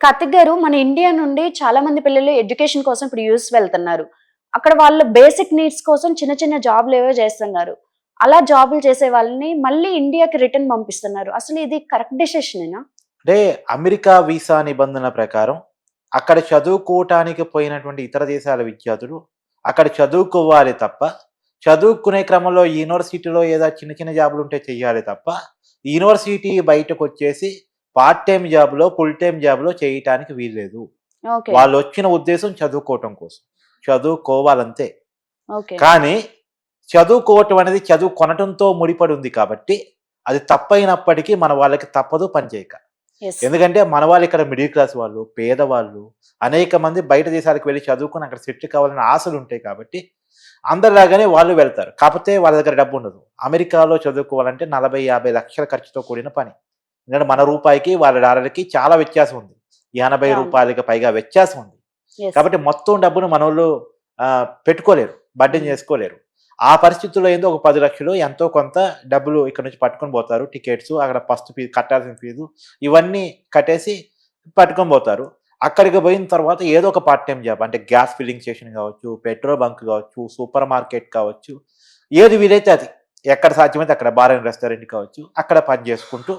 కార్తిక్ గారు మన ఇండియా నుండి చాలా మంది పిల్లలు ఎడ్యుకేషన్ కోసం ఇప్పుడు యూఎస్ వెళ్తున్నారు. అక్కడ వాళ్ళ బేసిక్ నీడ్స్ కోసం చిన్న చిన్న జాబ్లు ఏవో చేస్తున్నారు. అలా జాబులు చేసే వాళ్ళని మళ్ళీ ఇండియాకి రిటర్న్ పంపిస్తున్నారు. అసలు ఇది కరెక్ట్ డెసిషనేనా అంటే అమెరికా వీసా నిబంధన ప్రకారం అక్కడ చదువుకోవటానికి పోయినటువంటి ఇతర దేశాల విద్యార్థులు అక్కడ చదువుకోవాలి తప్ప చదువుకునే క్రమంలో యూనివర్సిటీలో ఏదో చిన్న చిన్న జాబులు ఉంటే చెయ్యాలి తప్ప యూనివర్సిటీ బయటకు వచ్చేసి పార్ట్ టైం జాబ్లో ఫుల్ టైం జాబ్లో చేయటానికి వీల్లేదు. వాళ్ళు వచ్చిన ఉద్దేశం చదువుకోవటం కోసం. చదువుకోవాలంతే. కానీ చదువుకోవటం అనేది చదువు కొనటంతో ముడిపడి ఉంది కాబట్టి అది తప్పైనప్పటికీ మన వాళ్ళకి తప్పదు పనిచేయక ఎందుకంటే మన వాళ్ళు ఇక్కడ మిడిల్ క్లాస్ వాళ్ళు పేదవాళ్ళు అనేక మంది బయట దేశాలకు వెళ్ళి చదువుకుని అక్కడ సెటిల్ కావాలని ఆశలు ఉంటాయి కాబట్టి అందరిలాగానే వాళ్ళు వెళ్తారు. కాకపోతే వాళ్ళ దగ్గర డబ్బు ఉండదు అమెరికాలో చదువుకోవాలంటే నలభై యాభై లక్షల ఖర్చుతో కూడిన పని. ఎందుకంటే మన రూపాయికి వాళ్ళ డాలర్కి చాలా వ్యత్యాసం ఉంది. ఎనభై. రూపాయలకి పైగా వ్యత్యాసం ఉంది. కాబట్టి మొత్తం డబ్బును మన పెట్టుకోలేరు బడ్డెన్ మ్మ్. చేసుకోలేరు. ఆ పరిస్థితుల్లో ఏందో ఒక పది లక్షలు ఎంతో కొంత డబ్బులు ఇక్కడ నుంచి పట్టుకొని పోతారు. టికెట్స్ అక్కడ ఫస్ట్ ఫీజు కట్టాల్సిన ఫీజు ఇవన్నీ కట్టేసి పట్టుకొని పోతారు. అక్కడికి పోయిన తర్వాత ఏదో ఒక పార్ట్ టైం జాబ్ అంటే గ్యాస్ ఫిల్లింగ్ స్టేషన్ కావచ్చు పెట్రోల్ బంక్ కావచ్చు సూపర్ మార్కెట్ కావచ్చు ఏది వీలైతే అది. ఎక్కడ సాధ్యమైతే అక్కడ బార్ అండ్ రెస్టారెంట్ కావచ్చు అక్కడ పని చేసుకుంటూ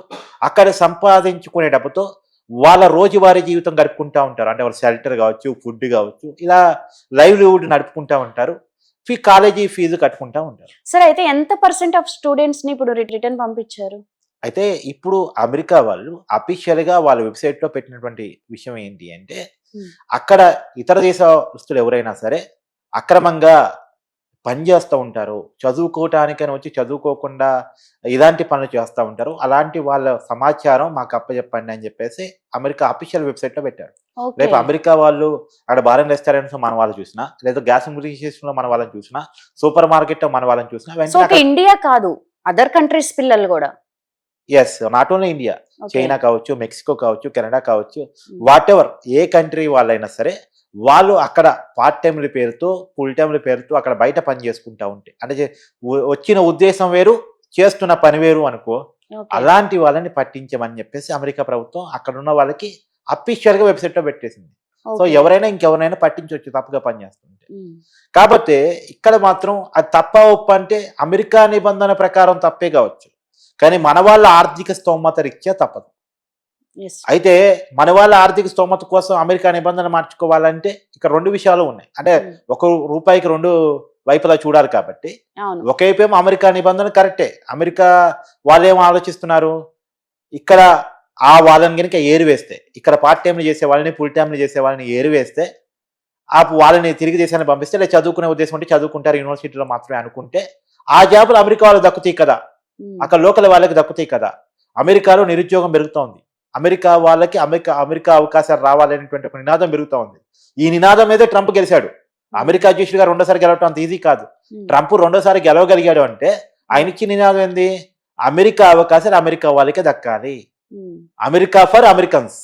అక్కడ సంపాదించుకునే డబ్బుతో వాళ్ళ రోజువారీ జీవితం గడుపుకుంటా ఉంటారు. అంటే వాళ్ళ షెల్టర్ కావచ్చు ఫుడ్ కావచ్చు ఇలా లైవ్లీవుడ్ నడుపుకుంటా ఉంటారు. ఫీ కాలేజీ ఫీజు కట్టుకుంటా ఉంటారు. సరే అయితే ఎంత పర్సెంట్ ఆఫ్ స్టూడెంట్స్ని ఇప్పుడు రిటర్న్ పంపించారు? అయితే ఇప్పుడు అమెరికా వాళ్ళు అఫీషియల్గా వాళ్ళ వెబ్సైట్లో పెట్టినటువంటి విషయం ఏంటి అంటే. అక్కడ ఇతర దేశస్తులు ఎవరైనా సరే అక్రమంగా పనిచేస్తూ ఉంటారు. చదువుకోవటానికని వచ్చి చదువుకోకుండా ఇలాంటి పనులు చేస్తూ ఉంటారు. అలాంటి వాళ్ళ సమాచారం మాకు అప్పచెప్పండి అని చెప్పేసి అమెరికా అఫీషియల్ వెబ్సైట్లో పెట్టారు రేపు అమెరికా వాళ్ళు అక్కడ బారెన్ రెస్టారెంట్స్ మన వాళ్ళు చూసినా లేదా గ్యాస్లో మన వాళ్ళని చూసినా సూపర్ మార్కెట్లో మన వాళ్ళని చూసినా ఇండియా కాదు అదర్ కంట్రీస్ పిల్లలు కూడా. Yes not only India. China కావచ్చు మెక్సికో కావచ్చు కెనడా కావచ్చు Hmm. వాట్ ఎవర్ ఏ కంట్రీ వాళ్ళైనా సరే వాళ్ళు అక్కడ పార్ట్ టైంల పేరుతో ఫుల్ టైంల పేరుతో అక్కడ బయట పని చేసుకుంటా ఉంటే అంటే వచ్చిన ఉద్దేశం వేరు చేస్తున్న పని వేరు అనుకో. అలాంటి వాళ్ళని పట్టించమని చెప్పేసి అమెరికా ప్రభుత్వం అక్కడ ఉన్న వాళ్ళకి అఫీషియల్గా వెబ్సైట్లో పెట్టేసింది సో. ఎవరైనా ఇంకెవరైనా పట్టించవచ్చు తప్పుగా పని చేస్తుంటే ఉమ్. కాబట్టి ఇక్కడ మాత్రం అది తప్ప ఒప్ప అంటే అమెరికా నిబంధన ప్రకారం తప్పే కావచ్చు కానీ మన వాళ్ళ ఆర్థిక స్తోమత రీత్యా తప్పదు. అయితే మన వాళ్ళ ఆర్థిక స్తోమత కోసం అమెరికా నిబంధన మార్చుకోవాలంటే ఇక్కడ రెండు విషయాలు ఉన్నాయి అంటే ఉమ్. ఒక రూపాయికి రెండు వైపులా చూడాలి కాబట్టి అవును ఒకవైపు ఏమో అమెరికా నిబంధన కరెక్టే అమెరికా వాళ్ళు ఆలోచిస్తున్నారు ఇక్కడ ఆ వాళ్ళని కనుక ఏరివేస్తే ఇక్కడ పార్ట్ టైంలు చేసే వాళ్ళని ఫుల్ టైంలు చేసే వాళ్ళని ఏరివేస్తే ఆ వాళ్ళని తిరిగి దేశాన్ని పంపిస్తే లేదా చదువుకునే ఉద్దేశం ఉంటే చదువుకుంటారు యూనివర్సిటీలో మాత్రమే అనుకుంటే ఆ జాబులు అమెరికా వాళ్ళకి దక్కుతాయి కదా. అక్కడ లోకల్ వాళ్ళకి దక్కుతాయి కదా. అమెరికాలో నిరుద్యోగం పెరుగుతోంది. అమెరికా వాళ్ళకి అమెరికా అమెరికా అవకాశాలు రావాలనేటువంటి ఒక నినాదం పెరుగుతా ఉంది ఈ నినాదం మీదే ట్రంప్ గెలిచాడు. అమెరికా అధ్యక్షుడిగా రెండోసారి గెలవటం అంత ఈజీ కాదు. ట్రంప్ రెండోసారి గెలవగలిగాడు అంటే ఆయన ఇచ్చిన నినాదం ఏంది? అమెరికా అవకాశాలు అమెరికా వాళ్ళకే దక్కాలి. America for Americans.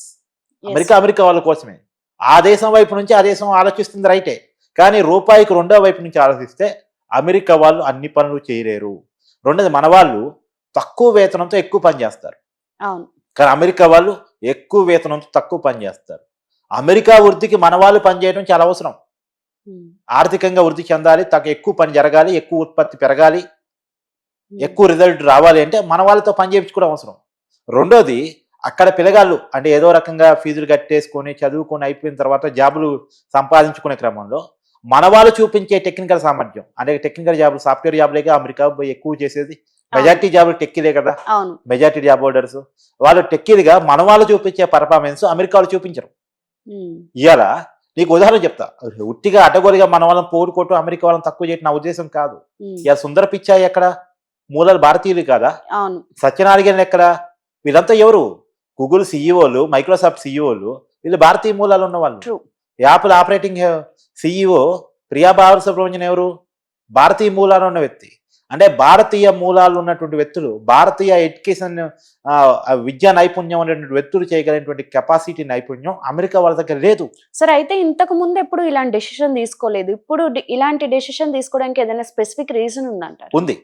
America America వాళ్ళ కోసమే. ఆ దేశం వైపు నుంచి ఆ దేశం ఆలోచిస్తుంది రైటే. కానీ రూపాయికి రెండో వైపు నుంచి ఆలోచిస్తే అమెరికా వాళ్ళు అన్ని పనులు చేయలేరు. రెండోది మన వాళ్ళు తక్కువ వేతనంతో ఎక్కువ పని చేస్తారు. కానీ అమెరికా వాళ్ళు ఎక్కువ వేతనంతో తక్కువ పని చేస్తారు. అమెరికా వృద్ధికి మన వాళ్ళు పనిచేయడం చాలా అవసరం. ఆర్థికంగా వృద్ధి చెందాలి తగ్గ ఎక్కువ పని జరగాలి ఎక్కువ ఉత్పత్తి పెరగాలి. ఎక్కువ రిజల్ట్ రావాలి అంటే మన వాళ్ళతో పని చేయించుకోవడం అవసరం. రెండోది అక్కడ పిల్లగాళ్ళు అంటే ఏదో రకంగా ఫీజులు కట్టేసుకొని చదువుకొని అయిపోయిన తర్వాత జాబులు సంపాదించుకునే క్రమంలో మన వాళ్ళు చూపించే టెక్నికల్ సామర్థ్యం. అంటే టెక్నికల్ జాబులు సాఫ్ట్వేర్ జాబులేగా అమెరికా ఎక్కువ చేసేది మెజార్టీ జాబులు టెక్కిలే కదా. మెజార్టీ జాబ్ హోల్డర్స్ వాళ్ళు టెక్కిదిగా మన వాళ్ళు చూపించే పర్ఫార్మెన్స్ అమెరికా వాళ్ళు చూపించరు. ఇవాళ నీకు ఉదాహరణ చెప్తా. ఉట్టిగా అడ్డగోలుగా మన వాళ్ళని పోడుకోవటం అమెరికా వాళ్ళని తక్కువ చేయటం నా ఉద్దేశం కాదు. ఇక సుందర పిచ్చాయి ఎక్కడ? మూలాలు భారతీయులు కాదా? సత్యనారాయణ ఎక్కడ? వీళ్ళంతా ఎవరు? గూగుల్ సీఈఓలు మైక్రోసాఫ్ట్ సీఈఓలు వీళ్ళు భారతీయ మూలాలు ఉన్న వాళ్ళు. Apple operating CEO Priya Bala Subrahmanyam ఎవరు? భారతీయ మూలాలు ఉన్న వ్యక్తి. అంటే భారతీయ మూలాలు ఉన్నటువంటి వ్యక్తులు భారతీయ ఎడ్యుకేషన్ విద్యా నైపుణ్యం అనేటువంటి వ్యక్తులు చేయగలిగినటువంటి కెపాసిటీ నైపుణ్యం అమెరికా వాళ్ళ దగ్గర లేదు. సరే అయితే ఇంతకు ముందు ఎప్పుడు ఇలాంటి డెసిషన్ తీసుకోలేదు? ఇప్పుడు ఇలాంటి డెసిషన్ తీసుకోవడానికి ఏదైనా స్పెసిఫిక్ రీజన్ ఉందంటారు? ఉంది.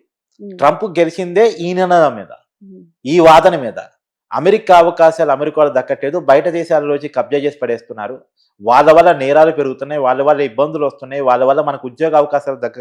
ఉమ్. ట్రంప్ గెలిచిందే ఈ నినాదం మీద ఉమ్. ఈ వాదన మీద. అమెరికా అవకాశాలు అమెరికాలో దక్కట్లేదు. బయట దేశాలలోంచి కబ్జా చేసి పడేస్తున్నారు. వాళ్ళ వల్ల నేరాలు పెరుగుతున్నాయి. వాళ్ళ వల్ల ఇబ్బందులు వస్తున్నాయి. వాళ్ళ వల్ల మనకు ఉద్యోగ అవకాశాలు దక్క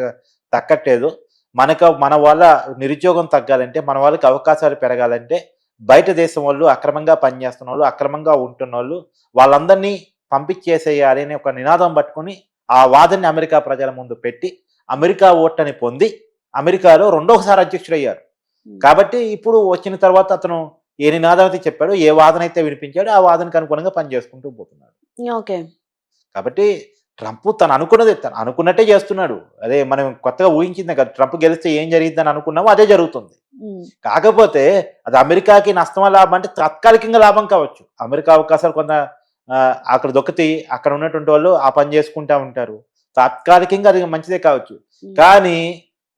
దక్కట్లేదు. మనకు మన వల్ల నిరుద్యోగం తగ్గాలంటే మన వాళ్ళకి అవకాశాలు పెరగాలంటే బయట దేశం వాళ్ళు అక్రమంగా పనిచేస్తున్న వాళ్ళు అక్రమంగా ఉంటున్న వాళ్ళు వాళ్ళందరినీ పంపించేసేయాలి అనే ఒక నినాదం పట్టుకొని ఆ వాదనని అమెరికా ప్రజల ముందు పెట్టి అమెరికా ఓట్లని పొంది అమెరికాలో రెండోసారి అధ్యక్షుడు అయ్యారు కాబట్టి ఇప్పుడు వచ్చిన తర్వాత అతను ఏ నినాదం అయితే చెప్పాడో ఏ వాదన అయితే వినిపించాడో ఆ వాదనకు అనుగుణంగా పనిచేసుకుంటూ పోతున్నాడు. ఓకే. కాబట్టి ట్రంప్ తను అనుకున్నది తను అనుకున్నట్టే చేస్తున్నాడు. అదే మనం కొత్తగా ఊహించింది కదా ట్రంప్ గెలిస్తే ఏం జరిగిద్దని అనుకున్నామో అదే జరుగుతుంది. కాకపోతే అది అమెరికాకి నష్టమా లాభం అంటే తాత్కాలికంగా లాభం కావచ్చు. అమెరికా అవకాశాలు కొంత అక్కడ దొక్కతి అక్కడ ఉన్నటువంటి వాళ్ళు ఆ పని చేసుకుంటా ఉంటారు. తాత్కాలికంగా అది మంచిదే కావచ్చు. కానీ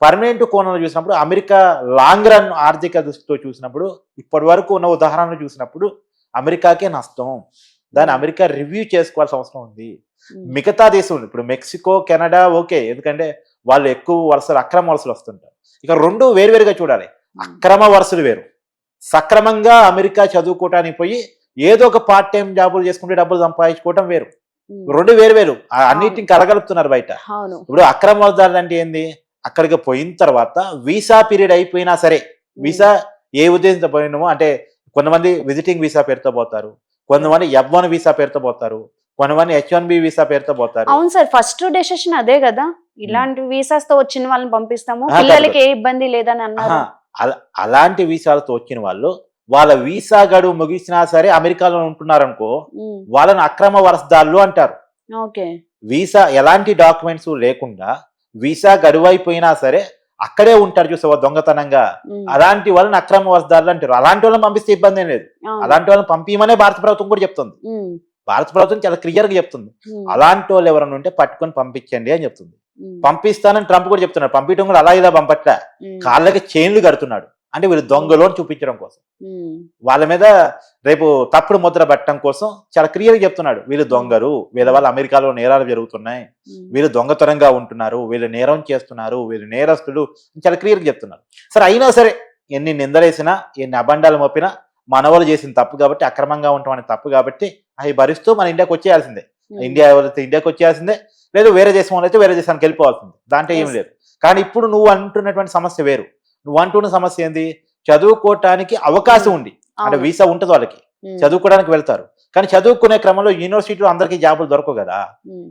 పర్మనెంట్ కోణంలో చూసినప్పుడు అమెరికా లాంగ్ రన్ ఆర్థిక దృష్టితో చూసినప్పుడు ఇప్పటి వరకు ఉన్న ఉదాహరణలు చూసినప్పుడు అమెరికాకే నష్టం. దాన్ని అమెరికా రివ్యూ చేసుకోవాల్సిన అవసరం ఉంది. ఉమ్, మిగతా దేశం ఇప్పుడు మెక్సికో కెనడా ఓకే ఎందుకంటే వాళ్ళు ఎక్కువ వలసలు అక్రమ వలసలు వస్తుంటారు. ఇక రెండు వేరువేరుగా చూడాలి. అక్రమ వలసలు వేరు. సక్రమంగా అమెరికా చదువుకోవటానికి పోయి ఏదో ఒక పార్ట్ టైం జాబులు చేసుకుంటే డబ్బులు సంపాదించుకోవటం వేరు. రెండు వేరు వేరు అన్నిటిని కలగలుపుతున్నారు బయట. ఇప్పుడు అక్రమ వలసదారులు అంటే ఏంది? అక్కడికి పోయిన తర్వాత వీసా పీరియడ్ అయిపోయినా సరే వీసా ఏ ఉద్దేశంతో పోయినామో అంటే కొంతమంది విజిటింగ్ వీసా పేరుతో పోతారు కొంతమంది ఎఫ్ వన్ వీసా పేరుతో పోతారు కొంతమంది హెచ్ వన్ బి వీసా పేరుతో పోతారు. అవును సార్ ఫస్ట్ డెసిషన్ అదే కదా. ఇలాంటి వీసాస్తో వచ్చిన వాళ్ళని పంపిస్తాము పిల్లలకి ఏ ఇబ్బంది లేదని అన్నారు. అలాంటి వీసాలతో వచ్చిన వాళ్ళు వాళ్ళ వీసా గడువు ముగిసినా సరే అమెరికాలో ఉంటున్నారనుకో ఉమ్, వాళ్ళని అక్రమ వలసదారులు అంటారు. వీసా ఎలాంటి డాక్యుమెంట్స్ లేకుండా వీసా గడువు అయిపోయినా సరే అక్కడే ఉంటారు చూసావా దొంగతనంగా. అలాంటి వాళ్ళని అక్రమ వలసదారులు అంటారు. అలాంటి వాళ్ళని పంపిస్తే ఇబ్బంది ఏం లేదు. అలాంటి వాళ్ళని పంపించమనే భారత ప్రభుత్వం కూడా చెప్తుంది. భారత ప్రభుత్వం చాలా క్లియర్గా చెప్తుంది అలాంటి వాళ్ళు ఎవరైనా ఉంటే పట్టుకొని పంపించండి అని చెప్తుంది. పంపిస్తానని ట్రంప్ కూడా చెప్తున్నాడు. పంపించడం కూడా అలా ఇలా పంపట్లే. కాళ్ళకి చైన్లు కడుతున్నాడు. అంటే వీళ్ళు దొంగలు చూపించడం కోసం. వాళ్ళ మీద రేపు తప్పుడు ముద్ర పెట్టడం కోసం చాలా క్లియర్గా చెప్తున్నాడు. వీళ్ళు దొంగలు వీళ్ళ వల్ల అమెరికాలో నేరాలు జరుగుతున్నాయి. వీళ్ళు దొంగతనంగా ఉంటున్నారు వీళ్ళు నేరం చేస్తున్నారు వీళ్ళు నేరస్తులు చాలా క్లియర్గా చెప్తున్నారు. సరే అయినా సరే ఎన్ని నిందలేసినా ఎన్ని అబండాలు మోపినా మనవాళ్ళు చేసిన తప్పు కాబట్టి అక్రమంగా ఉండటం అనే తప్పు కాబట్టి అవి భరిస్తూ మన ఇండియాకి వచ్చేయాల్సిందే. ఇండియా వాళ్ళైతే ఇండియాకి వచ్చేయాల్సిందే లేదు వేరే దేశం వాళ్ళు అయితే వేరే దేశానికి వెళ్ళిపోవాల్సిందే. దాంట్లో ఏం. లేదు. కానీ ఇప్పుడు నువ్వు అంటున్నటువంటి సమస్య వేరు. నువ్వు అంటున్న సమస్య ఏంది? చదువుకోవటానికి అవకాశం ఉంది. అంటే. వీసా ఉంటుంది వాళ్ళకి. చదువుకోవడానికి వెళ్తారు. కానీ చదువుకునే క్రమంలో యూనివర్సిటీలో అందరికీ జాబులు దొరకవు కదా.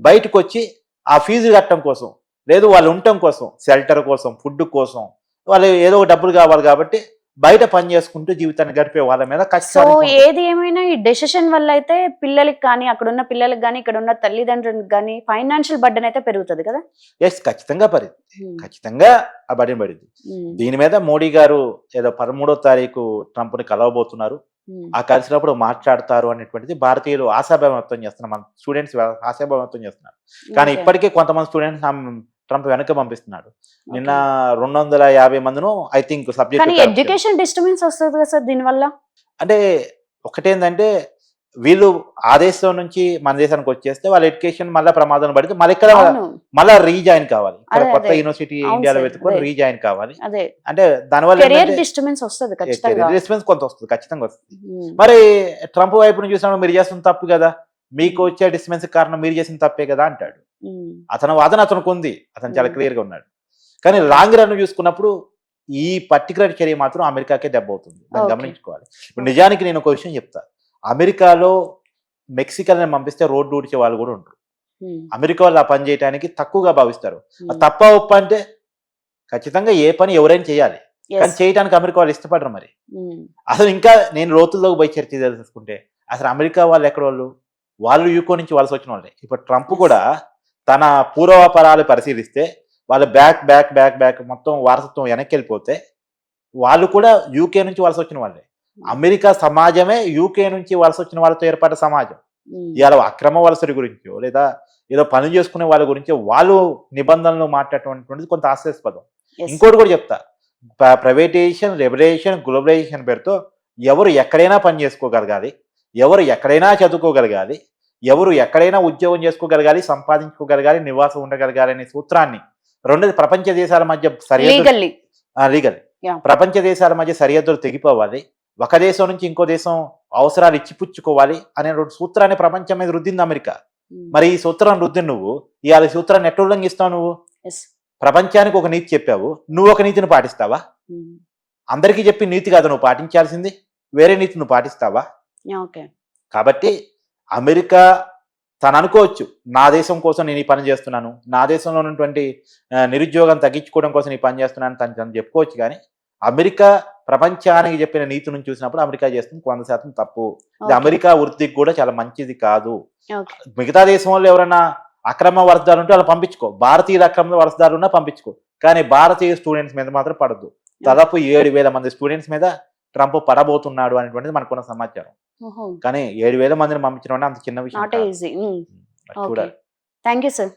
బయటకు వచ్చి ఆ ఫీజు కట్టడం కోసం లేదు వాళ్ళు ఉండటం కోసం షెల్టర్ కోసం ఫుడ్ కోసం వాళ్ళు ఏదో ఒక డబ్బులు కావాలి కాబట్టి బయట పని చేసుకుంటూ జీవితాన్ని గడిపే వాళ్ళ మీద సో ఏది ఏమైనా ఈ డెసిషన్ వల్ల అయితే పిల్లలకి కానీ అక్కడ ఉన్న పిల్లలకి కానీ ఇక్కడ ఉన్న తల్లిదండ్రులకు కానీ ఫైనాన్షియల్ బర్డెన్ అయితే పెరుగుతుంది కదా? ఎస్ ఖచ్చితంగా పడి ఉమ్, ఖచ్చితంగా ఆ బడి పడింది ఉమ్, దీని మీద మోడీ గారు ఏదో పదమూడో తారీఖు ట్రంప్ని కలవబోతున్నారు. ఉమ్, ఆ కలిసినప్పుడు మాట్లాడతారు అనేటువంటిది భారతీయులు ఆశాభావం వ్యక్తం చేస్తున్నారు. మన స్టూడెంట్స్ ఆశాభావం వ్యక్తం చేస్తున్నారు. కానీ ఇప్పటికే కొంతమంది స్టూడెంట్స్ ట్రంప్ వెనక పంపిస్తున్నాడు. నిన్న. రెండు వందల యాభై మందిను I think subject education disturbance వస్తుంది కదా సార్ దీనివల్ల? అంటే ఒకటేంటంటే వీళ్ళు ఆ దేశం నుంచి మన దేశానికి వచ్చేస్తే వాళ్ళ ఎడ్యుకేషన్ మళ్ళీ ప్రమాదం పడితే మళ్ళీ ఇక్కడ మళ్ళీ రీజాయిన్ కావాలి. ఇక్కడ కొత్త. యూనివర్సిటీ ఇండియాలో వెతుకొని అదే. రీజాయిన్ కావాలి. అంటే దానివల్ల డిస్టర్బెన్స్ వస్తుంది కొంత వస్తుంది ఖచ్చితంగా వస్తుంది. మరి ట్రంప్ వైపు నుంచి చూసినప్పుడు మీరు చేస్తున్న తప్పు కదా? మీకు వచ్చే డిస్టర్బెన్స్ కారణం మీరు చేసిన తప్పే కదా అంటాడు. అతని వాదన అతనికి ఉంది. అతను చాలా. క్లియర్గా ఉన్నాడు. కానీ లాంగ్ రన్ చూసుకున్నప్పుడు ఈ పర్టికులర్ చర్య మాత్రం అమెరికాకే దెబ్బ అవుతుంది. దాన్ని. గమనించుకోవాలి. ఇప్పుడు నిజానికి నేను ఒక విషయం చెప్తా. అమెరికాలో మెక్సికల్ని పంపిస్తే రోడ్డు ఊడ్చే వాళ్ళు కూడా ఉంటారు అమెరికా వాళ్ళు ఆ పని చేయడానికి తక్కువగా భావిస్తారు. తప్ప ఒప్ప అంటే ఖచ్చితంగా ఏ పని ఎవరైనా చేయాలి. కానీ చేయడానికి అమెరికా వాళ్ళు ఇష్టపడరు మరి. అసలు ఇంకా నేను లోతుల్లోకి పోయి చర్చ తెలుసుకుంటే అసలు అమెరికా వాళ్ళు ఎక్కడ వాళ్ళు? వాళ్ళు యూకో నుంచి వలస వచ్చిన వాళ్ళే ఇప్పుడు ట్రంప్ కూడా తన పూర్వాపరాలు పరిశీలిస్తే వాళ్ళు బ్యాక్ బ్యాక్ బ్యాక్ బ్యాక్ మొత్తం వారసత్వం వెనక్కి వెళ్ళిపోతే వాళ్ళు కూడా యూకే నుంచి వలస వచ్చిన వాళ్ళే. అమెరికా సమాజమే యూకే నుంచి వలస వచ్చిన వాళ్ళతో ఏర్పడ్డ సమాజం. ఉమ్, ఇవాళ అక్రమ వలసల గురించో లేదా ఏదో పని చేసుకునే వాళ్ళ గురించో వాళ్ళు నిబంధనలు మాట్లాడటటువంటిది కొంత yes, ఇంకోటి కూడా చెప్తా. ప్రైవేటైజేషన్ రెబరేషన్ గ్లోబలైజేషన్ పేరుతో ఎవరు ఎక్కడైనా పని చేసుకోగలగాలి ఎవరు ఎక్కడైనా చదువుకోగలగాలి ఎవరు ఎక్కడైనా ఉద్యోగం చేసుకోగలగాలి సంపాదించుకోగలగాలి నివాసం ఉండగలగాలి అనే సూత్రాన్ని. రెండోది ప్రపంచ దేశాల మధ్య సరిహద్దు లీగల్. ప్రపంచ దేశాల మధ్య సరిహద్దులు తెగిపోవాలి. ఒక దేశం నుంచి ఇంకో దేశం అవసరాలు ఇచ్చిపుచ్చుకోవాలి అనే రెండు సూత్రాన్ని ప్రపంచం మీద రుద్దింది అమెరికా. మరి ఈ సూత్రాన్ని రుద్ది నువ్వు. ఇవాళ సూత్రాన్ని ఎట్లా ఉల్లంఘిస్తావు నువ్వు? ప్రపంచానికి ఒక నీతి చెప్పావు. నువ్వు ఒక నీతిని పాటిస్తావా? అందరికీ చెప్పి నీతి కాదు నువ్వు పాటించాల్సింది. వేరే నీతి నువ్వు పాటిస్తావా? కాబట్టి అమెరికా తను అనుకోవచ్చు నా దేశం కోసం నేను ఈ పని చేస్తున్నాను నా దేశంలో ఉన్నటువంటి నిరుద్యోగం తగ్గించుకోవడం కోసం ఈ పని చేస్తున్నాను తను తను చెప్పుకోవచ్చు కానీ అమెరికా ప్రపంచానికి చెప్పిన నీతిని చూసినప్పుడు అమెరికా చేస్తుంది వంద శాతం తప్పు. ఇది అమెరికా వృత్తికి కూడా చాలా మంచిది కాదు. మిగతా దేశం వాళ్ళు ఎవరైనా అక్రమ వరసదారులు ఉంటే వాళ్ళు పంపించుకో. భారతీయుల అక్రమ వరసదారులు ఉన్నా పంపించుకో. కానీ భారతీయ స్టూడెంట్స్ మీద మాత్రం పడద్దు. దాదాపు ఏడు వేల మంది స్టూడెంట్స్ మీద ట్రంప్ పడబోతున్నాడు అనేటువంటిది మనకున్న సమాచారం. కానీ ఏడు వేల మందిని పంపించడం అంత చిన్న విషయం చూడాలి. Thank you sir.